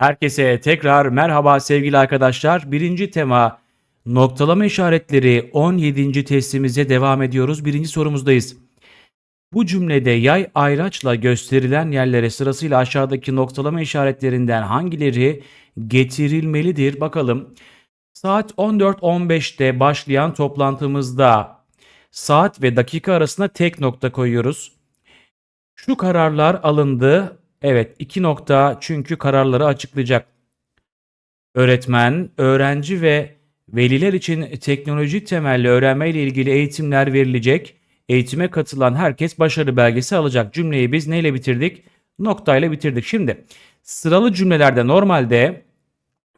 Herkese tekrar merhaba sevgili arkadaşlar. Birinci tema noktalama işaretleri 17. testimize devam ediyoruz. Birinci sorumuzdayız. Bu cümlede yay ayraçla gösterilen yerlere sırasıyla aşağıdaki noktalama işaretlerinden hangileri getirilmelidir? Bakalım. Saat 14.15'te başlayan toplantımızda saat ve dakika arasında tek nokta koyuyoruz. Şu kararlar alındı. Evet, iki nokta çünkü kararları açıklayacak. Öğretmen, öğrenci ve veliler için teknolojik temelli öğrenme ile ilgili eğitimler verilecek. Eğitime katılan herkes başarı belgesi alacak. Cümleyi biz neyle bitirdik? Noktayla bitirdik. Şimdi sıralı cümlelerde normalde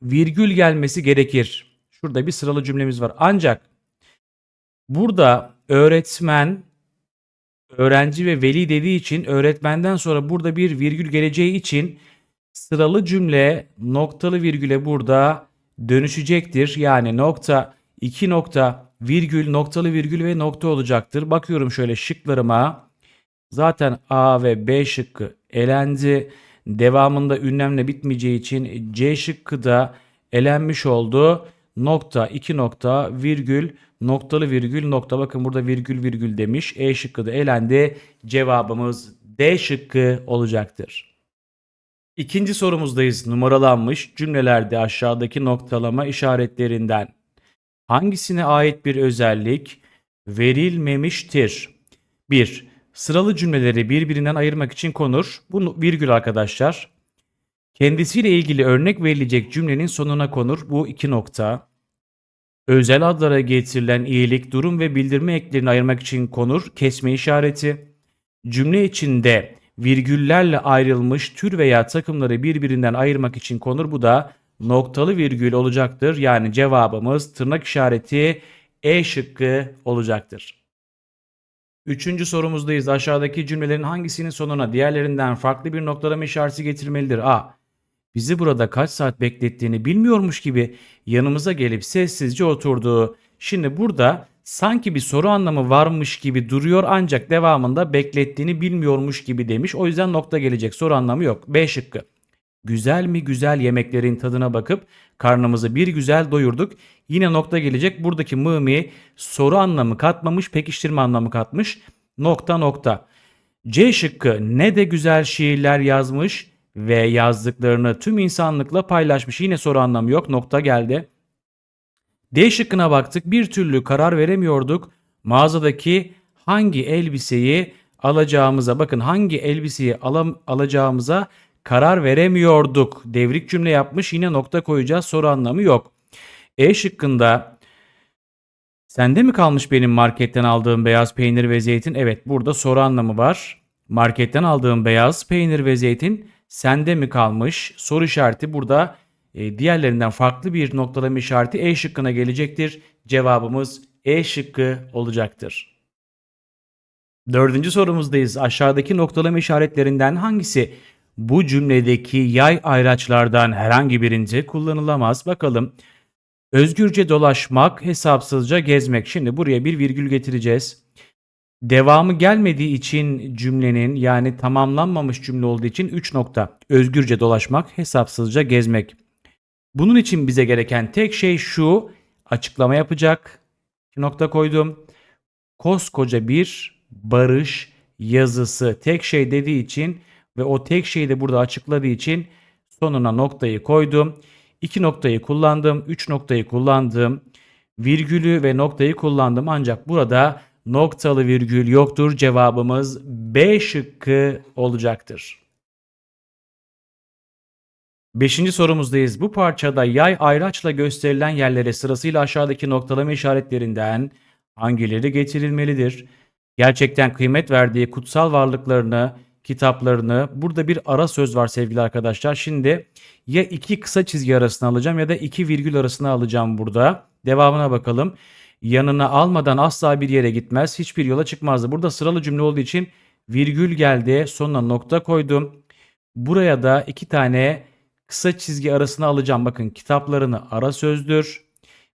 virgül gelmesi gerekir. Şurada bir sıralı cümlemiz var. Ancak burada öğretmen öğrenci ve veli dediği için öğretmenden sonra burada bir virgül geleceği için sıralı cümle noktalı virgüle burada dönüşecektir. Yani nokta, iki nokta, virgül, noktalı virgül ve nokta olacaktır. Bakıyorum şöyle şıklarıma. Zaten A ve B şıkkı elendi. Devamında ünlemle bitmeyeceği için C şıkkı da elenmiş oldu. Nokta, iki nokta, virgül, noktalı virgül, nokta. Bakın burada virgül virgül demiş. E şıkkı da elendi. Cevabımız D şıkkı olacaktır. İkinci sorumuzdayız. Numaralanmış cümlelerde aşağıdaki noktalama işaretlerinden hangisine ait bir özellik verilmemiştir? 1. Sıralı cümleleri birbirinden ayırmak için konur. Bu virgül arkadaşlar. Kendisiyle ilgili örnek verilecek cümlenin sonuna konur. Bu iki nokta. Özel adlara getirilen iyilik, durum ve bildirme eklerini ayırmak için konur. Kesme işareti. Cümle içinde virgüllerle ayrılmış tür veya takımları birbirinden ayırmak için konur. Bu da noktalı virgül olacaktır. Yani cevabımız tırnak işareti E şıkkı olacaktır. Üçüncü sorumuzdayız. Aşağıdaki cümlelerin hangisinin sonuna diğerlerinden farklı bir noktalama işareti getirmelidir? A. Bizi burada kaç saat beklettiğini bilmiyormuş gibi yanımıza gelip sessizce oturdu. Şimdi burada sanki bir soru anlamı varmış gibi duruyor ancak devamında beklettiğini bilmiyormuş gibi demiş. O yüzden nokta gelecek. Soru anlamı yok. B şıkkı. Güzel mi güzel yemeklerin tadına bakıp karnımızı bir güzel doyurduk. Yine nokta gelecek. Buradaki mı mi soru anlamı katmamış, pekiştirme anlamı katmış. Nokta nokta. C şıkkı ne de güzel şiirler yazmış ve yazdıklarını tüm insanlıkla paylaşmış. Yine soru anlamı yok. Nokta geldi. D şıkkına baktık. Bir türlü karar veremiyorduk. Mağazadaki hangi elbiseyi alacağımıza bakın hangi elbiseyi alam, alacağımıza karar veremiyorduk. Devrik cümle yapmış. Yine nokta koyacağız. Soru anlamı yok. E şıkkında sende mi kalmış benim marketten aldığım beyaz peynir ve zeytin? Evet burada soru anlamı var. Marketten aldığım beyaz peynir ve zeytin sende mi kalmış? Soru işareti burada e, diğerlerinden farklı bir noktalama işareti E şıkkına gelecektir. Cevabımız E şıkkı olacaktır. Dördüncü sorumuzdayız. Aşağıdaki noktalama işaretlerinden hangisi bu cümledeki yay ayraçlardan herhangi birinde kullanılamaz? Bakalım. Özgürce dolaşmak, hesapsızca gezmek. Şimdi buraya bir virgül getireceğiz. Devamı gelmediği için cümlenin yani tamamlanmamış cümle olduğu için 3 nokta. Özgürce dolaşmak, hesapsızca gezmek. Bunun için bize gereken tek şey şu. Açıklama yapacak. Nokta koydum. Koskoca bir barış yazısı. Tek şey dediği için ve o tek şeyi de burada açıkladığı için sonuna noktayı koydum. İki noktayı kullandım. Üç noktayı kullandım. Virgülü ve noktayı kullandım. Ancak burada noktalı virgül yoktur. Cevabımız B şıkkı olacaktır. Beşinci sorumuzdayız. Bu parçada yay ayraçla gösterilen yerlere sırasıyla aşağıdaki noktalama işaretlerinden hangileri getirilmelidir? Gerçekten kıymet verdiği kutsal varlıklarını, kitaplarını, burada bir ara söz var sevgili arkadaşlar. Şimdi ya iki kısa çizgi arasına alacağım ya da iki virgül arasına alacağım burada. Devamına bakalım. Yanına almadan asla bir yere gitmez, hiçbir yola çıkmazdı. Burada sıralı cümle olduğu için virgül geldi, sonuna nokta koydum. Buraya da iki tane kısa çizgi arasına alacağım. Bakın kitaplarını ara sözdür.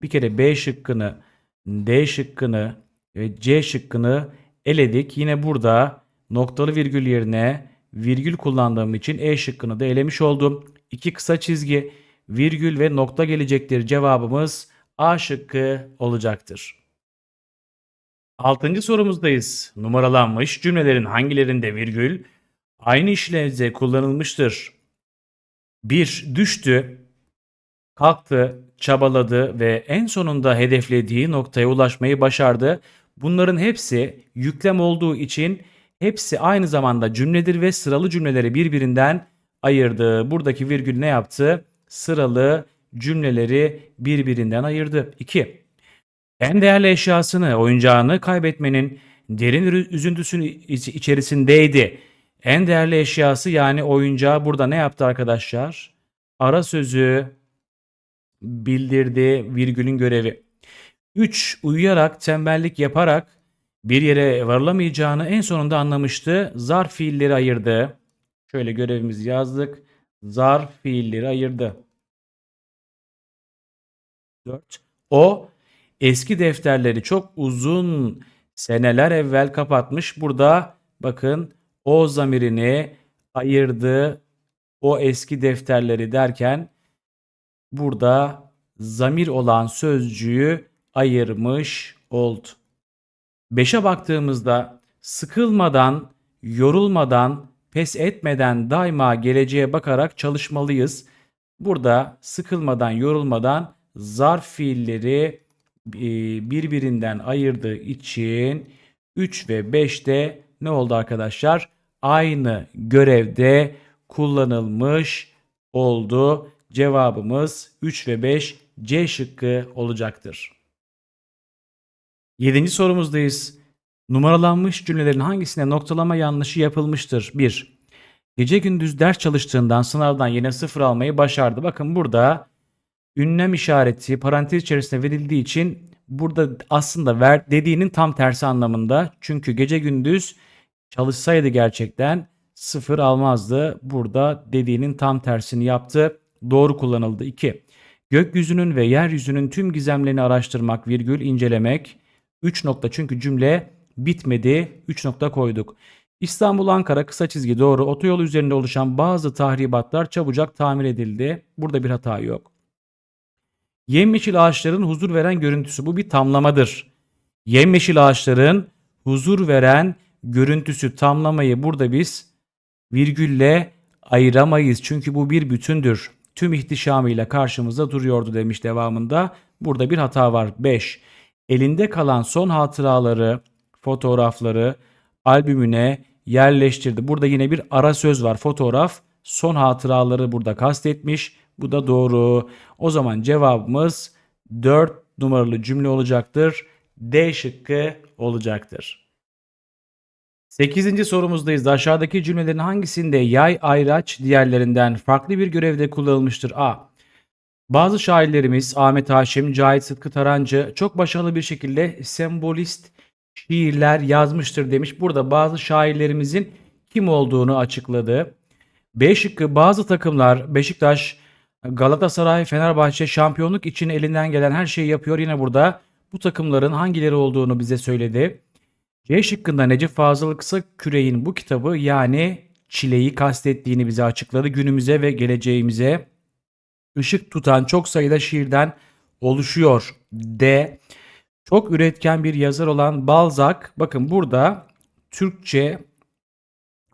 Bir kere B şıkkını, D şıkkını ve C şıkkını eledik. Yine burada noktalı virgül yerine virgül kullandığım için E şıkkını da elemiş oldum. iki kısa çizgi, virgül ve nokta gelecektir. Cevabımız A şıkkı olacaktır. Altıncı sorumuzdayız. Numaralanmış cümlelerin hangilerinde virgül aynı işlevde kullanılmıştır? 1. Düştü, kalktı, çabaladı ve en sonunda hedeflediği noktaya ulaşmayı başardı. Bunların hepsi yüklem olduğu için hepsi aynı zamanda cümledir ve sıralı cümleleri birbirinden ayırdı. Buradaki virgül ne yaptı? Sıralı cümleleri birbirinden ayırdı. 2. En değerli eşyasını, oyuncağını kaybetmenin derin üzüntüsünün iç- içerisindeydi. En değerli eşyası yani oyuncağı burada ne yaptı arkadaşlar? Ara sözü bildirdi virgülün görevi. 3. Uyuyarak, tembellik yaparak bir yere varılamayacağını en sonunda anlamıştı. Zarf fiilleri ayırdı. Şöyle görevimizi yazdık. Zarf fiilleri ayırdı. 4. O eski defterleri çok uzun seneler evvel kapatmış. Burada bakın o zamirini ayırdı. O eski defterleri derken burada zamir olan sözcüğü ayırmış oldu. 5'e baktığımızda sıkılmadan, yorulmadan, pes etmeden daima geleceğe bakarak çalışmalıyız. Burada sıkılmadan, yorulmadan zarf fiilleri e, birbirinden ayırdığı için 3 ve 5'te ne oldu arkadaşlar? Aynı görevde kullanılmış oldu. Cevabımız 3 ve 5 C şıkkı olacaktır. Yedinci sorumuzdayız. Numaralanmış cümlelerin hangisine noktalama yanlışı yapılmıştır? 1. Gece gündüz ders çalıştığından sınavdan yine sıfır almayı başardı. Bakın burada ünlem işareti parantez içerisinde verildiği için burada aslında ver dediğinin tam tersi anlamında. Çünkü gece gündüz çalışsaydı gerçekten sıfır almazdı. Burada dediğinin tam tersini yaptı. Doğru kullanıldı. 2. Gökyüzünün ve yeryüzünün tüm gizemlerini araştırmak, virgül incelemek. 3 nokta çünkü cümle bitmedi. 3 nokta koyduk. İstanbul Ankara kısa çizgi doğru. Otoyol üzerinde oluşan bazı tahribatlar çabucak tamir edildi. Burada bir hata yok. Yemyeşil ağaçların huzur veren görüntüsü bu bir tamlamadır. Yemyeşil ağaçların huzur veren görüntüsü tamlamayı burada biz virgülle ayıramayız. Çünkü bu bir bütündür. Tüm ihtişamıyla karşımızda duruyordu demiş devamında. Burada bir hata var. 5. Elinde kalan son hatıraları, fotoğrafları albümüne yerleştirdi. Burada yine bir ara söz var. Fotoğraf son hatıraları burada kastetmiş. Bu da doğru. O zaman cevabımız 4 numaralı cümle olacaktır. D şıkkı olacaktır. 8. sorumuzdayız. Aşağıdaki cümlelerin hangisinde yay ayraç diğerlerinden farklı bir görevde kullanılmıştır? A. Bazı şairlerimiz Ahmet Haşim, Cahit Sıtkı Tarancı çok başarılı bir şekilde sembolist şiirler yazmıştır demiş. Burada bazı şairlerimizin kim olduğunu açıkladı. B şıkkı bazı takımlar Beşiktaş, Galatasaray, Fenerbahçe şampiyonluk için elinden gelen her şeyi yapıyor. Yine burada bu takımların hangileri olduğunu bize söyledi. C şıkkında Necip Fazıl Kısaküre'nin bu kitabı yani çileyi kastettiğini bize açıkladı. Günümüze ve geleceğimize ışık tutan çok sayıda şiirden oluşuyor. D. Çok üretken bir yazar olan Balzac. Bakın burada Türkçe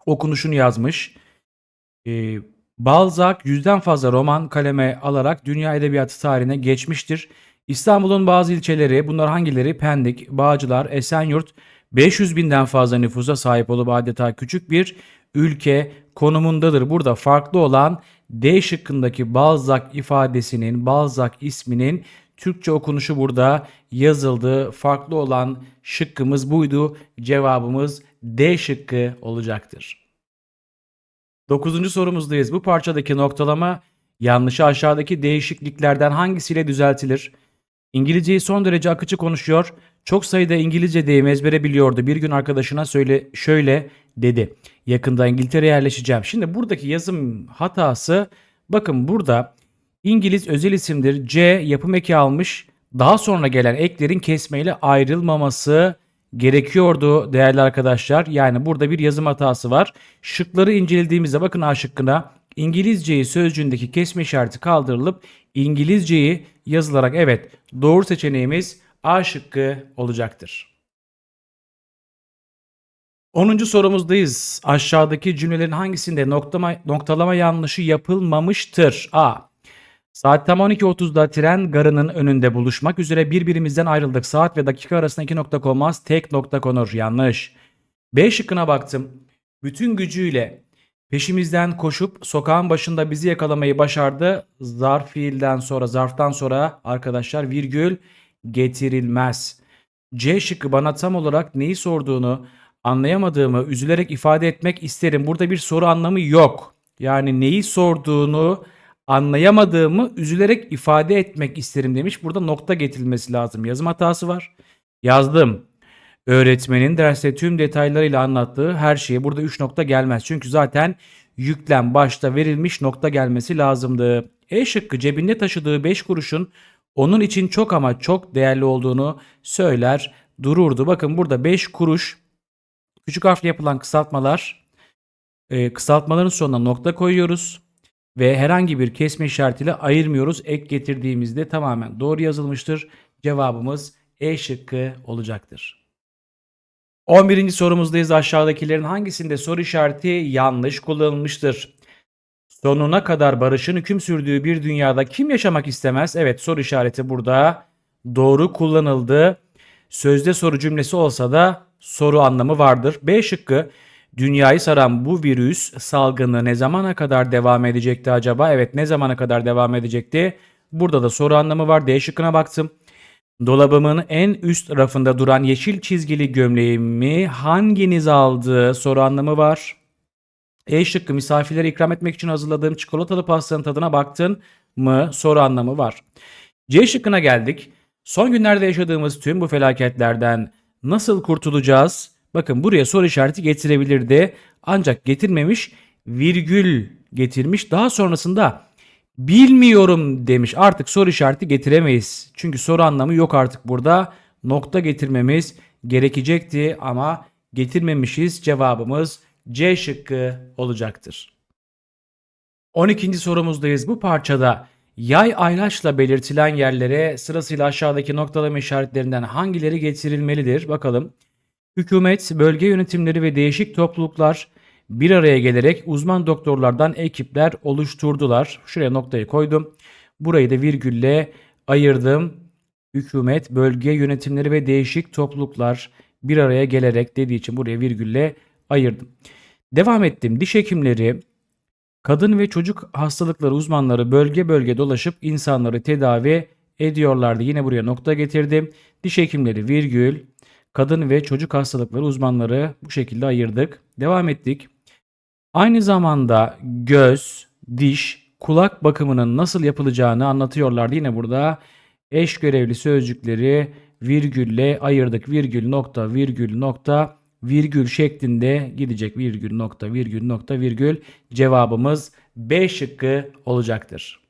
okunuşunu yazmış. Ee, Balzac yüzden fazla roman kaleme alarak dünya edebiyatı tarihine geçmiştir. İstanbul'un bazı ilçeleri bunlar hangileri? Pendik, Bağcılar, Esenyurt 500 binden fazla nüfusa sahip olup adeta küçük bir ülke konumundadır. Burada farklı olan D şıkkındaki Balzac ifadesinin, Balzac isminin Türkçe okunuşu burada yazıldı. Farklı olan şıkkımız buydu. Cevabımız D şıkkı olacaktır. Dokuzuncu sorumuzdayız. Bu parçadaki noktalama yanlışı aşağıdaki değişikliklerden hangisiyle düzeltilir? İngilizceyi son derece akıcı konuşuyor. Çok sayıda İngilizce deyim ezbere biliyordu. Bir gün arkadaşına söyle şöyle dedi. Yakında İngiltere'ye yerleşeceğim. Şimdi buradaki yazım hatası bakın burada İngiliz özel isimdir. C yapım eki almış. Daha sonra gelen eklerin kesmeyle ayrılmaması gerekiyordu değerli arkadaşlar. Yani burada bir yazım hatası var. Şıkları incelediğimizde bakın A şıkkına İngilizceyi sözcüğündeki kesme işareti kaldırılıp İngilizceyi yazılarak evet doğru seçeneğimiz A şıkkı olacaktır. 10. sorumuzdayız. Aşağıdaki cümlelerin hangisinde noktama, noktalama yanlışı yapılmamıştır? A. Saat tam 12.30'da tren garının önünde buluşmak üzere birbirimizden ayrıldık. Saat ve dakika arasında iki nokta konmaz, tek nokta konur. Yanlış. B şıkkına baktım. Bütün gücüyle peşimizden koşup sokağın başında bizi yakalamayı başardı. Zarf fiilden sonra, zarftan sonra arkadaşlar virgül getirilmez. C şıkkı bana tam olarak neyi sorduğunu anlayamadığımı üzülerek ifade etmek isterim. Burada bir soru anlamı yok. Yani neyi sorduğunu anlayamadığımı üzülerek ifade etmek isterim demiş. Burada nokta getirilmesi lazım. Yazım hatası var. Yazdım. Öğretmenin derste tüm detaylarıyla anlattığı her şeye burada 3 nokta gelmez. Çünkü zaten yüklem başta verilmiş nokta gelmesi lazımdı. E şıkkı cebinde taşıdığı 5 kuruşun onun için çok ama çok değerli olduğunu söyler dururdu. Bakın burada 5 kuruş küçük harfle yapılan kısaltmalar e, kısaltmaların sonuna nokta koyuyoruz ve herhangi bir kesme işaretiyle ayırmıyoruz. Ek getirdiğimizde tamamen doğru yazılmıştır. Cevabımız E şıkkı olacaktır. 11. sorumuzdayız. Aşağıdakilerin hangisinde soru işareti yanlış kullanılmıştır? Sonuna kadar barışın hüküm sürdüğü bir dünyada kim yaşamak istemez? Evet soru işareti burada doğru kullanıldı. Sözde soru cümlesi olsa da soru anlamı vardır. B şıkkı dünyayı saran bu virüs salgını ne zamana kadar devam edecekti acaba? Evet ne zamana kadar devam edecekti? Burada da soru anlamı var. D şıkkına baktım. Dolabımın en üst rafında duran yeşil çizgili gömleğimi hanginiz aldı? Soru anlamı var. E şıkkı misafirlere ikram etmek için hazırladığım çikolatalı pastanın tadına baktın mı? Soru anlamı var. C şıkkına geldik. Son günlerde yaşadığımız tüm bu felaketlerden nasıl kurtulacağız? Bakın buraya soru işareti getirebilirdi. Ancak getirmemiş virgül getirmiş. Daha sonrasında bilmiyorum demiş. Artık soru işareti getiremeyiz. Çünkü soru anlamı yok artık burada. Nokta getirmemiz gerekecekti ama getirmemişiz. Cevabımız C şıkkı olacaktır. 12. sorumuzdayız. Bu parçada yay ayraçla belirtilen yerlere sırasıyla aşağıdaki noktalama işaretlerinden hangileri getirilmelidir? Bakalım. Hükümet, bölge yönetimleri ve değişik topluluklar bir araya gelerek uzman doktorlardan ekipler oluşturdular. Şuraya noktayı koydum. Burayı da virgülle ayırdım. Hükümet, bölge yönetimleri ve değişik topluluklar bir araya gelerek dediği için buraya virgülle ayırdım. Devam ettim. Diş hekimleri, kadın ve çocuk hastalıkları uzmanları bölge bölge dolaşıp insanları tedavi ediyorlardı. Yine buraya nokta getirdim. Diş hekimleri virgül, kadın ve çocuk hastalıkları uzmanları bu şekilde ayırdık. Devam ettik. Aynı zamanda göz, diş, kulak bakımının nasıl yapılacağını anlatıyorlardı. Yine burada eş görevli sözcükleri virgülle ayırdık. Virgül nokta virgül nokta virgül şeklinde gidecek virgül nokta virgül nokta virgül cevabımız B şıkkı olacaktır.